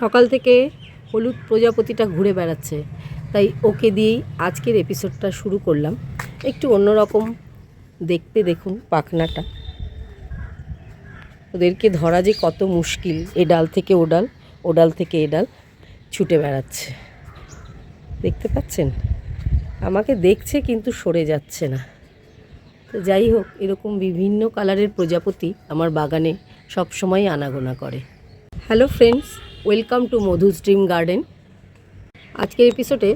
সকাল থেকে হলুদ প্রজাপতিটা ঘুরে বেড়াচ্ছে। তাই ওকে দিয়েই আজকের এপিসোডটা শুরু করলাম। একটু অন্যরকম দেখতে দেখুন পাখনাটা। ওদেরকে ধরা যে কত মুশকিল, এ ডাল থেকে ও ডাল ও ডাল থেকে এ ডাল ছুটে বেড়াচ্ছে। দেখতে পাচ্ছেন? আমাকে দেখছে কিন্তু সরে যাচ্ছে না। তো যাই হোক, এরকম বিভিন্ন কালারের প্রজাপতি আমার বাগানে সবসময় আনাগোনা করে। Hello friends welcome to Madhu's dream garden. আজকের এপিসোডে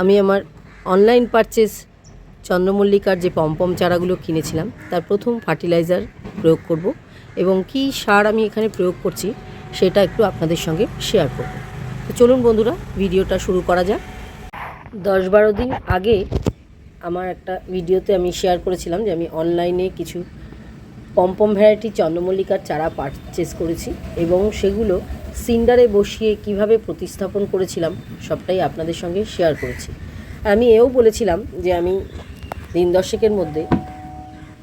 আমি আমার অনলাইন পারচেস চন্দ্রমল্লিকার যে পম্পম চারাগুলো কিনেছিলাম, তার প্রথম ফার্টিলাইজার প্রয়োগ করব এবং কী সার আমি এখানে প্রয়োগ করছি সেটা একটু আপনাদের সঙ্গে শেয়ার করব। তো চলুন বন্ধুরা ভিডিওটা শুরু করা যাক। দশ বারো দিন আগে আমার একটা ভিডিওতে আমি শেয়ার করেছিলাম যে আমি অনলাইনে কিছু পম্পম ভ্যারাইটি চন্দ্রমল্লিকার চারা পারচেস করেছি এবং সেগুলো সিন্ডারে বসিয়ে কীভাবে প্রতিস্থাপন করেছিলাম সবটাই আপনাদের সঙ্গে শেয়ার করেছি। আমি এও বলেছিলাম যে আমি দিন দশেকের মধ্যে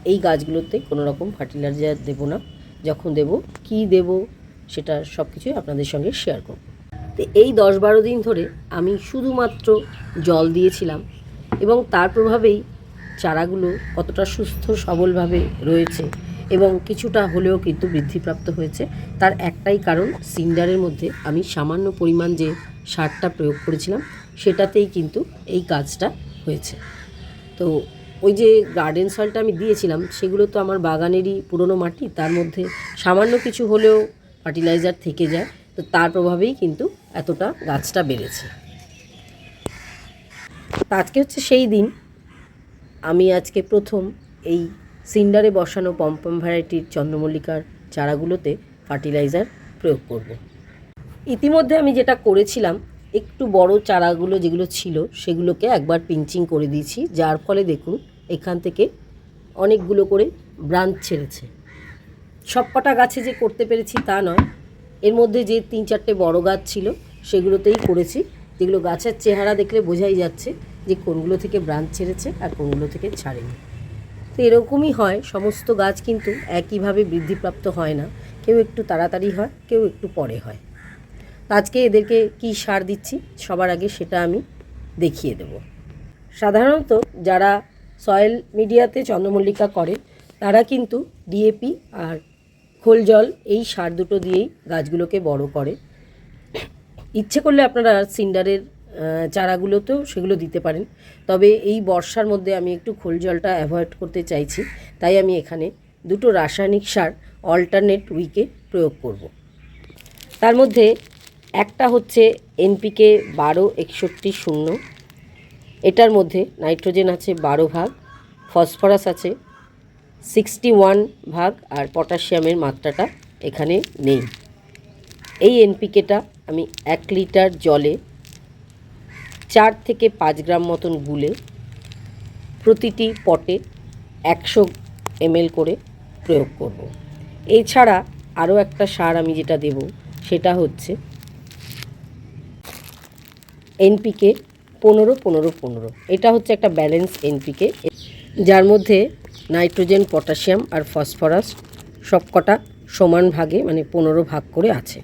এই গাছগুলোতে কোনো রকম ফার্টিলাইজার দেবো না। যখন দেব, কি দেব, সেটা সব কিছুই আপনাদের সঙ্গে শেয়ার করব। তো এই দশ বারো দিন ধরে আমি শুধুমাত্র জল দিয়েছিলাম এবং তার প্রভাবেই চারাগুলো কতটা সুস্থ সবলভাবে রয়েছে এবং কিছুটা হলেও কিন্তু বৃদ্ধিপ্রাপ্ত হয়েছে। তার একটাই কারণ, সিন্ডারের মধ্যে আমি সামান্য পরিমাণ যে সারটা প্রয়োগ করেছিলাম, সেটাতেই কিন্তু এই কাজটা হয়েছে। তো ওই যে গার্ডেন সয়েলটা আমি দিয়েছিলাম, সেগুলো তো আমার বাগানেরই পুরনো মাটি, তার মধ্যে সামান্য কিছু হলেও ফার্টিলাইজার থেকে যায়, তো তার প্রভাবেই কিন্তু এতটা গাছটা বেড়েছে। আজকে হচ্ছে সেই দিন, আমি আজকে প্রথম এই সিন্ডারে বসানো পম্পম ভ্যারাইটির চন্দ্রমল্লিকার চারাগুলোতে ফার্টিলাইজার প্রয়োগ করব। ইতিমধ্যে আমি যেটা করেছিলাম, একটু বড় চারাগুলো যেগুলো ছিল, সেগুলোকে একবার পিঞ্চিং করে দিয়েছি, যার ফলে দেখুন এখান থেকে অনেকগুলো করে ব্রাঞ্চ ছেড়েছে। সব কটা গাছে যে করতে পেরেছি তা নয়, এর মধ্যে যে তিন চারটে বড় গাছ ছিল, সেগুলোতেই করেছি। যেগুলো গাছের চেহারা দেখলে বোঝাই যাচ্ছে যে কোনগুলো থেকে ব্রাঞ্চ ছেড়েছে আর কোনগুলো থেকে ছাড়েনি। তো এরকমই হয়, সমস্ত গাছ কিন্তু একইভাবে বৃদ্ধিপ্রাপ্ত হয় না। কেউ একটু তাড়াতাড়ি হয়, কেউ একটু পরে হয়। আজকে এদেরকে কি সার দিচ্ছি, সবার আগে সেটা আমি দেখিয়ে দেব। সাধারণত যারা সয়েল মিডিয়াতে চন্দ্রমল্লিকা করে, তারা কিন্তু ডিএপি আর খোল জল এই সার দুটো দিয়েই গাছগুলোকে বড় করে। ইচ্ছে করলে আপনারা সিন্ডারের চারাগুলোতেও সেগুলো দিতে পারেন। তবে এই বর্ষার মধ্যে আমি একটু খোল জলটা অ্যাভয়েড করতে চাইছি। তাই আমি এখানে দুটো রাসায়নিক সার অল্টারনেট উইকে প্রয়োগ করব। তার মধ্যে একটা হচ্ছে এনপিকে বারো একষট্টি শূন্য। এটার মধ্যে নাইট্রোজেন আছে বারো ভাগ, ফসফরাস আছে সিক্সটি ওয়ান ভাগ, আর পটাশিয়ামের মাত্রাটা এখানে নেই। এই এনপিকেটা আমি এক লিটার জলে চার থেকে পাঁচ গ্রাম মতন গুলে প্রতিটি পটে একশো এমএল করে প্রয়োগ করব। এছাড়া আরও একটা সার আমি যেটা দেব, সেটা হচ্ছে এনপিকে পনেরো পনেরো পনেরো এটা হচ্ছে একটা ব্যালেন্স এনপিকে, যার মধ্যে নাইট্রোজেন, পটাশিয়াম আর ফসফরাস সবকটা সমান ভাগে মানে পনেরো ভাগ করে আছে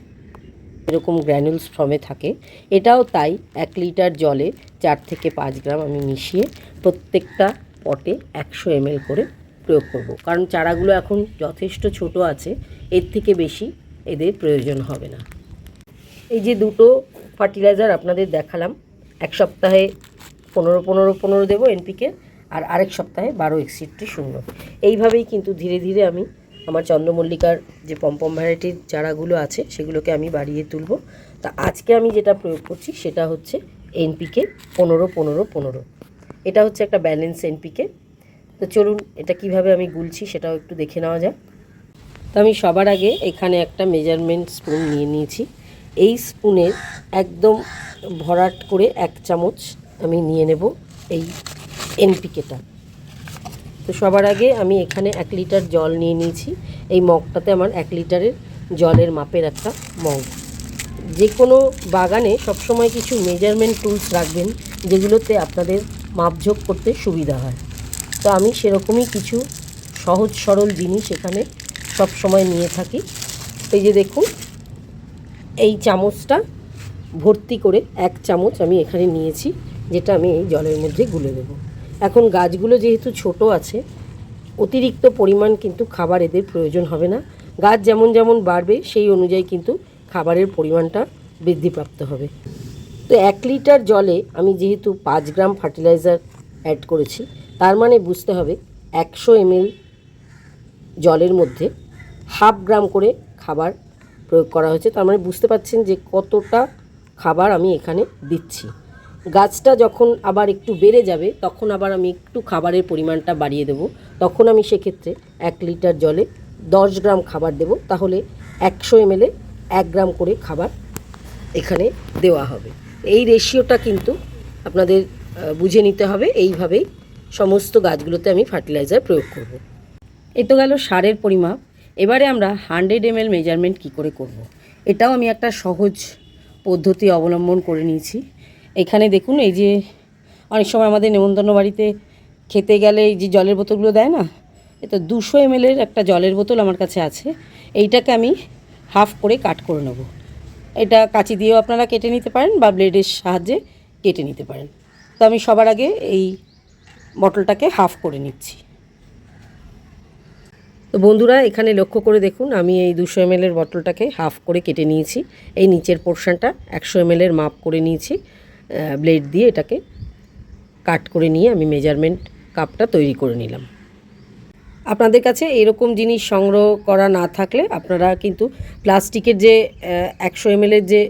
এরকম গ্র্যানুলস ফর্মে থাকে। এটাও তাই, এক লিটার জলে চার থেকে পাঁচ গ্রাম আমি মিশিয়ে প্রত্যেকটা পটে একশো এমএল করে প্রয়োগ করব। কারণ চারাগুলো এখন যথেষ্ট ছোট আছে, এর থেকে বেশি এদের প্রয়োজন হবে না। এই যে দুটো ফার্টিলাইজার আপনাদের দেখালাম, এক সপ্তাহে পনেরো পনেরো পনেরো দেবো এনপিকে আর আরেক সপ্তাহে বারো একষট্টি শূন্য। এইভাবেই কিন্তু ধীরে ধীরে আমি আমার চন্দ্রমল্লিকার যে পম্পম ভ্যারাইটির চারাগুলো আছে, সেগুলোকে আমি বাড়িয়ে তুলব। তা আজকে আমি যেটা প্রয়োগ করছি, সেটা হচ্ছে এনপিকে পনেরো পনেরো পনেরো। এটা হচ্ছে একটা ব্যালেন্স এনপিকে তো চলুন, এটা কীভাবে আমি গুলছি সেটাও একটু দেখে নেওয়া যাক। তো আমি সবার আগে এখানে একটা মেজারমেন্ট স্পুন নিয়ে নিয়েছি। এই স্পুনের একদম ভরাট করে এক চামচ আমি নিয়ে নেব এই এনপিকেটা তো সবার আগে আমি এখানে এক লিটার জল নিয়ে নিয়েছি। এই মগটাতে আমার এক লিটারের জলের মাপের একটা মগ। যে কোনো বাগানে সবসময় কিছু মেজারমেন্ট টুলস রাখবেন, যেগুলোতে আপনাদের মাপঝোপ করতে সুবিধা হয়। তো আমি সেরকমই কিছু সহজ সরল জিনিস এখানে সব সময় নিয়ে থাকি। এই যে দেখুন, এই চামচটা ভর্তি করে এক চামচ আমি এখানে নিয়েছি, যেটা আমি এই জলের মধ্যে গুলে দেবো। এখন গাছগুলো যেহেতু ছোট আছে, অতিরিক্ত পরিমাণ কিন্তু খাবার এদের প্রয়োজন হবে না। গাছ যেমন যেমন বাড়বে, সেই অনুযায়ী কিন্তু খাবারের পরিমাণটা বৃদ্ধিপ্রাপ্ত হবে। তো এক লিটার জলে আমি যেহেতু পাঁচ গ্রাম ফার্টিলাইজার অ্যাড করেছি, তার মানে বুঝতে হবে একশো এমএল জলের মধ্যে হাফ গ্রাম করে খাবার প্রয়োগ করা হয়েছে। তার মানে বুঝতে পারছেন যে কতটা খাবার আমি এখানে দিচ্ছি। গাছটা যখন আবার একটু বেড়ে যাবে, তখন আবার আমি একটু খাবারের পরিমাণটা বাড়িয়ে দেবো। তখন আমি সেক্ষেত্রে এক লিটার জলে দশ গ্রাম খাবার দেবো। তাহলে একশো এমএলে এক গ্রাম করে খাবার এখানে দেওয়া হবে। এই রেশিওটা কিন্তু আপনাদের বুঝে নিতে হবে। এইভাবেই সমস্ত গাছগুলোতে আমি ফার্টিলাইজার প্রয়োগ করব। এ তো গেল সারের পরিমাপ। এবারে আমরা হান্ড্রেড এম এল মেজারমেন্ট কী করে করব। এটাও আমি একটা সহজ পদ্ধতি অবলম্বন করে নিয়েছি। এখানে দেখুন, এই যে অনেক সময় আমাদের নেমন্তন্ন বাড়িতে খেতে গেলে এই যে জলের বোতলগুলো দেয় না এটা দুশো এম এর একটা জলের বোতল আমার কাছে আছে। এইটাকে আমি হাফ করে কাট করে নেব। এটা কাঁচি দিয়েও আপনারা কেটে নিতে পারেন বা ব্লেডের সাহায্যে কেটে নিতে পারেন। তো আমি সবার আগে এই বটলটাকে হাফ করে নিচ্ছি। তো বন্ধুরা, এখানে লক্ষ্য করে দেখুন, আমি এই দুশো এম এর বটলটাকে হাফ করে কেটে নিয়েছি। এই নিচের পোর্শনটা একশো এম এর মাপ করে নিয়েছি। ব্লেড দিয়ে এটাকে কাট করে নিয়ে আমি মেজারমেন্ট কাপটা তৈরি করে নিলাম। আপনাদের কাছে এরকম জিনিস সংগ্রহ করা না থাকলে আপনারা কিন্তু প্লাস্টিকের যে একশো এম এর যে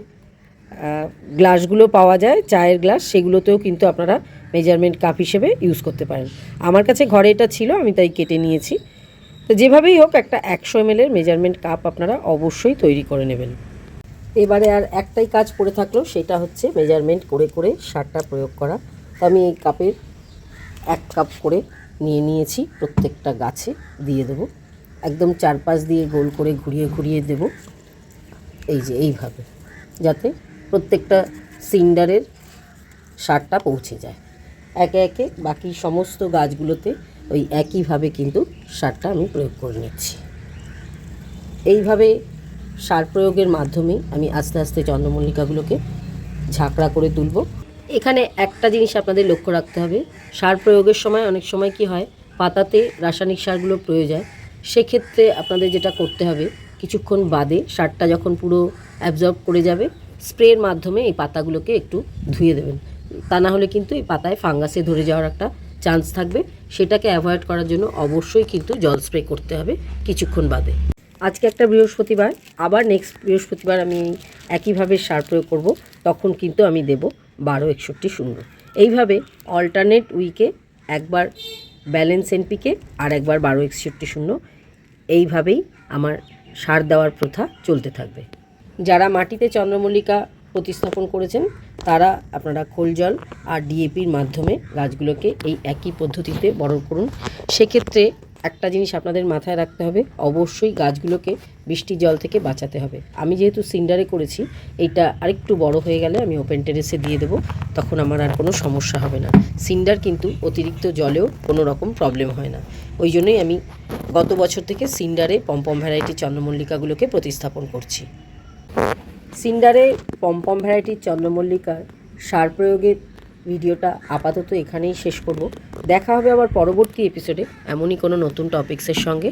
গ্লাসগুলো পাওয়া যায়, চায়ের গ্লাস সেগুলোতেও কিন্তু আপনারা মেজারমেন্ট কাপ হিসেবে ইউজ করতে পারেন। আমার কাছে ঘরে এটা ছিল, আমি তাই কেটে নিয়েছি। তো যেভাবেই হোক, একটা একশো এম এর মেজারমেন্ট কাপ আপনারা অবশ্যই তৈরি করে নেবেন। এবারে আর একটাই কাজ পড়ে থাকল, সেটা হচ্ছে মেজারমেন্ট করে করে সারটা প্রয়োগ করা। তো আমি এই কাপের এক কাপ করে নিয়ে নিয়েছি, প্রত্যেকটা গাছে দিয়ে দেবো। একদম চারপাশ দিয়ে গোল করে ঘুরিয়ে ঘুরিয়ে দেব। এই যে এইভাবে, যাতে প্রত্যেকটা সিন্ডারের সারটা পৌঁছে যায়। একে একে বাকি সমস্ত গাছগুলোতে ওই একইভাবে কিন্তু সারটা আমি প্রয়োগ করে নিচ্ছি। এইভাবে সার প্রয়োগের মাধ্যমে আমি আস্তে আস্তে চন্দ্রমল্লিকাগুলোকে ঝাঁকড়া করে তুলব। এখানে একটা জিনিস আপনাদের লক্ষ্য রাখতে হবে। সার প্রয়োগের সময় অনেক সময় কি হয়, পাতাতে রাসায়নিক সারগুলো প্রয়োগ হয় সেক্ষেত্রে আপনাদের যেটা করতে হবে, কিছুক্ষণ বাদে সারটা যখন পুরো অ্যাবজর্ব করে যাবে স্প্রের মাধ্যমে এই পাতাগুলোকে একটু ধুয়ে দেবেন। তা না হলে কিন্তু এই পাতায় ফাঙ্গাসে ধরে যাওয়ার একটা চান্স থাকবে। সেটাকে অ্যাভয়েড করার জন্য অবশ্যই কিন্তু জল স্প্রে করতে হবে কিছুক্ষণ বাদে। আজকে একটা বৃহস্পতিবার, আবার নেক্সট বৃহস্পতিবার আমি একইভাবে সার প্রয়োগ করব, তখন কিন্তু আমি দেব বারো একষট্টি শূন্য। এইভাবে অল্টারনেট উইকে একবার ব্যালেন্স এনপিকে আর একবার বারো একষট্টি শূন্য, এইভাবেই আমার সার দেওয়ার প্রথা চলতে থাকবে। যারা মাটিতে চন্দ্রমল্লিকা প্রতিস্থাপন করেছেন, তারা আপনারা খোল জল আর ডিএপির মাধ্যমে গাছগুলোকে এই একই পদ্ধতিতে বড় করুন। সেক্ষেত্রে একটা জিনিস আপনাদের মাথায় রাখতে হবে, অবশ্যই গাছগুলোকে বৃষ্টির জল থেকে বাঁচাতে হবে। আমি যেহেতু সিন্ডারে করেছি, এইটা আরেকটু বড় হয়ে গেলে আমি ওপেন টেরেসে দিয়ে দেবো, তখন আমার আর কোনো সমস্যা হবে না। সিন্ডার কিন্তু অতিরিক্ত জলেও কোনো রকম প্রবলেম হয় না। ওই জন্যই আমি গত বছর থেকে সিন্ডারে পম্পম ভ্যারাইটি চন্দ্রমল্লিকাগুলোকে প্রতিস্থাপন করছি। সিন্ডারে পম্পম ভ্যারাইটির চন্দ্রমল্লিকার সার প্রয়োগের ভিডিওটা আপাতত এখানেই শেষ করব। দেখা হবে আবার পরবর্তী এপিসোডে এমনই কোনো নতুন টপিক্সের সঙ্গে।